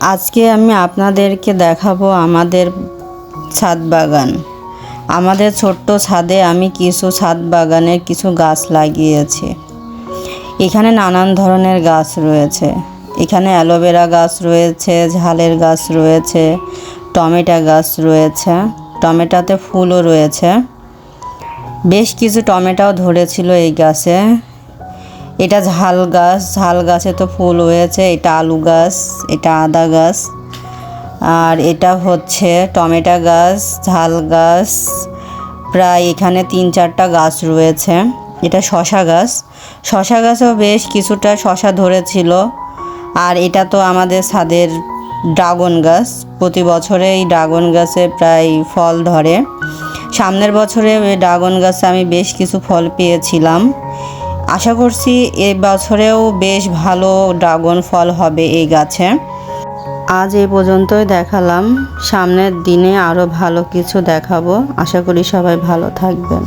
আজকে আমি আপনাদেরকে দেখাবো আমাদের ছাদ বাগান। আমাদের ছোট্ট ছাদে আমি কিছু ছাদ বাগানের কিছু গাছ লাগিয়েছি। এখানে নানান ধরনের গাছ রয়েছে। এখানে অ্যালোভেরা গাছ রয়েছে, ঝালের গাছ রয়েছে, টমেটো গাছ রয়েছে, টমেটোতে ফুলও রয়েছে। বেশ কিছু টমেটোও ধরেছিল এই গাছে। এটা ঝাল গাছ, ঝাল গাছে তো ফুল হয়েছে, এটা আলু গাছ, এটা আদা গাছ। আর এটা হচ্ছে টমেটো গাছ, ঝাল গাছ। প্রায় এখানে তিন চারটা গাছ রয়েছে। এটা শশা গাছ। শশা গাছেও বেশ কিছুটা শশা ধরেছিল। আর এটা তো আমাদের ছাদের ড্রাগন গাছ। প্রতি বছরে এই ড্রাগন গাছে প্রায় ফল ধরে। সামনের বছরে ড্রাগন গাছে আমি বেশ কিছু ফল পেয়েছিলাম। আশা করছি এ বছরেও বেশ ভালো ড্রাগন ফল হবে এই গাছে। আজ এ পর্যন্তই দেখালাম। সামনের দিনে আরও ভালো কিছু দেখাবো। আশা করি সবাই ভালো থাকবেন।